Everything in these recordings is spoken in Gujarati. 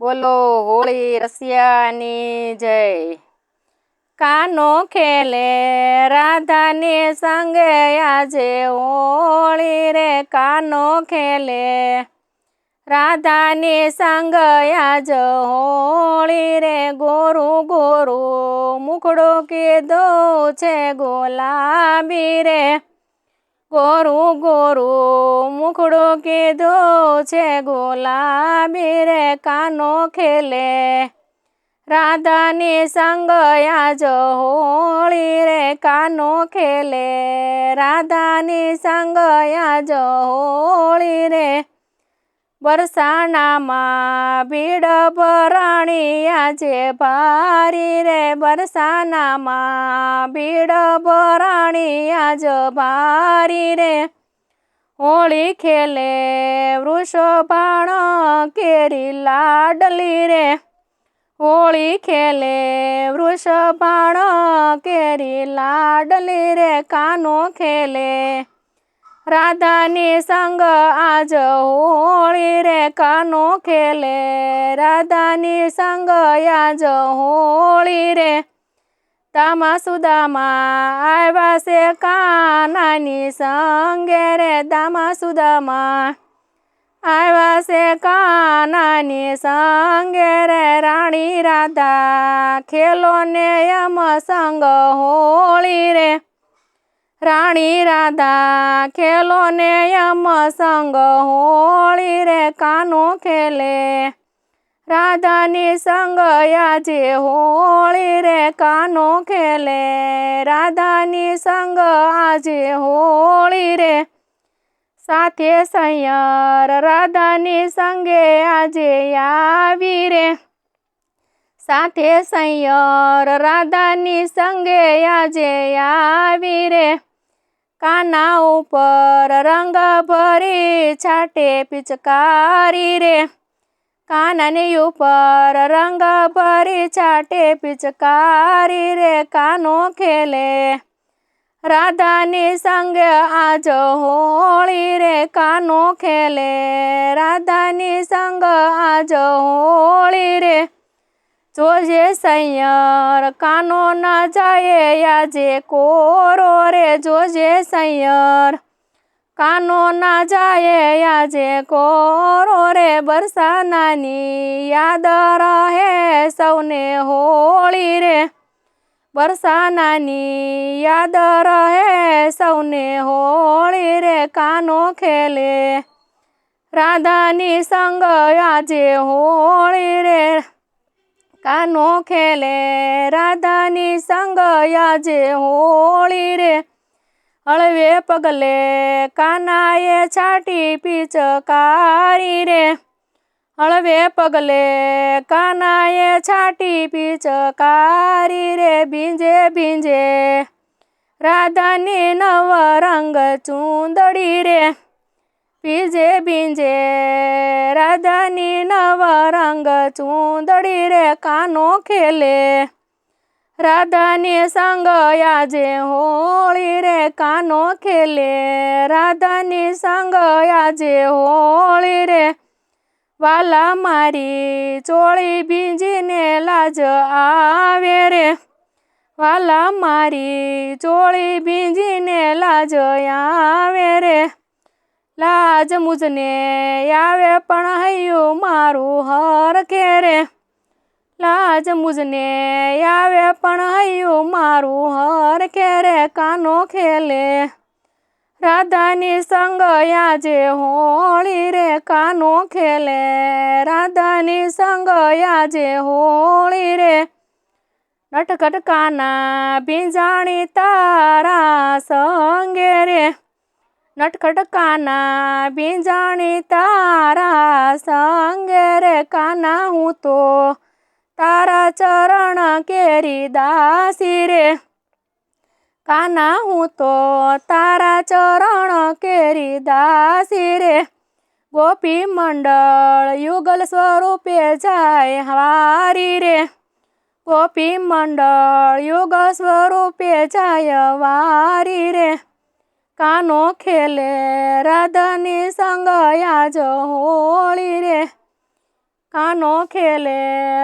બોલો, હોળી રસિયાની જય. કાનો ખેલે, રાધાની સંગે આજે હોળી રે. કાનો ખેલે, રાધાની સંગ આજ હોળી રે. ગોરુ ગોરુ, મુખડો કીધો છે, ગોલાબી રે. ગોરુ ગોરું મુખડો કીધો છે ગુલાબી રે કાનો ખેલે. રાધાની સંગ આજ હોળી રે કાનો ખેલે. રાધાની સંગ આજ હોળી રે બરસાનામાં ભીડ ભરાણી આજે ભારી રે. બરસાનામાં ભીડ ભરાણી આજ ભારી રે. હોળી ખેલે વૃષભાણ કેરી લાડલી રે. હોળી ખેલે વૃષભાણ કેરી લાડલી રે. કાનો ખેલે રાધાની સંગ આજ હોળી રે કાનો ખેલે. રાધાની સંગ આજ હોળી રે. તામા સુદામાં આવ્યા છે કાનાની સંગે રે. દામા સુદામાં આવ્યા છે કાનાની સંગે રે. રાણી રાધા ખેલો ને એમ સંગ હોળી રે. રાણી રાધા, ખેલો ને યમ સંગ, હોળી રે કાનો ખેલે. રાધાની સંગ આજે હોળી રે કાનો ખેલે. રાધાની સંગ આજે હોળી રે. સાથે સૈયર રાધાની સંગે આજે આવી રે. સાથે સૈયર રાધાની સંગે આજે આવી રે. કાના ઉપર રંગ ભરી છાટે પિચકારી રે. કાનની ઉપર રંગ ભરી છાટે પિચકારી રે. કાનો ખેલે. રાધાની સંગ આજ હોળી રે. કાનો ખેલે. રાધાની સંગ આજ હોળી રે. જોજે સૈયર કાનો ના જાય આજે કોરો રે, જોજે સૈયર કાનો ના જાય આજે કોરો રે, બરસાનાની યાદ રહે સૌને હોળી રે. બરસાનાની યાદ રહે સૌને હોળી રે, કાનો ખેલે રાધાની સંગ આજે હોળી રે. કાનો ખેલે, રાધાની સંગ આજે હોળી રે. હળવે પગલે કાનાએ છાટી પીચકારી રે. હળવે પગલે કાનાએ છાટી પીચકારી રે. ભીંજે ભીંજે, રાધાની નવ રંગ ચૂંદડી રે. ભીજે બીજે રાધાની નવ રંગ ચૂંદડી રે કાનો ખેલે. રાધાની સંગ આજે હોળી રે કાનો ખેલે. રાધાની સંગ આજે હોળી રે. વાલા મારી ચોળી ભીંજીને લાજ આવે રે. વાલા મારી ચોળી ભીંજીને લાજ આવે રે. લાજ મુજને આવે પણ હૈયું મારું હર કેરે લાજ મુજને આવે પણ હૈયું મારું હર કેરે કાનો ખેલે. રાધાની સંગ આજે હોળી રે કાનો ખેલે. રાધાની સંગ આજે હોળી રે. નટખટ કાના ભીંજાણી તારા સંગે રે. નટખટ કાના ભીંજાણી તારા સંગે રે કાના હું તો તારા ચરણ કેરી દાસી રે કાના હું તો તારા ચરણ કેરી દાસી રે ગોપી મંડળ યુગલ સ્વરૂપે જાય વારી રે ગોપી મંડળ યુગ સ્વરૂપે જાય વારી રે કાનો ખેલે રાધાની સંગ આજ હોળી રે. કાનો ખેલે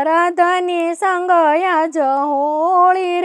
રાધાની સંગ આજ હોળી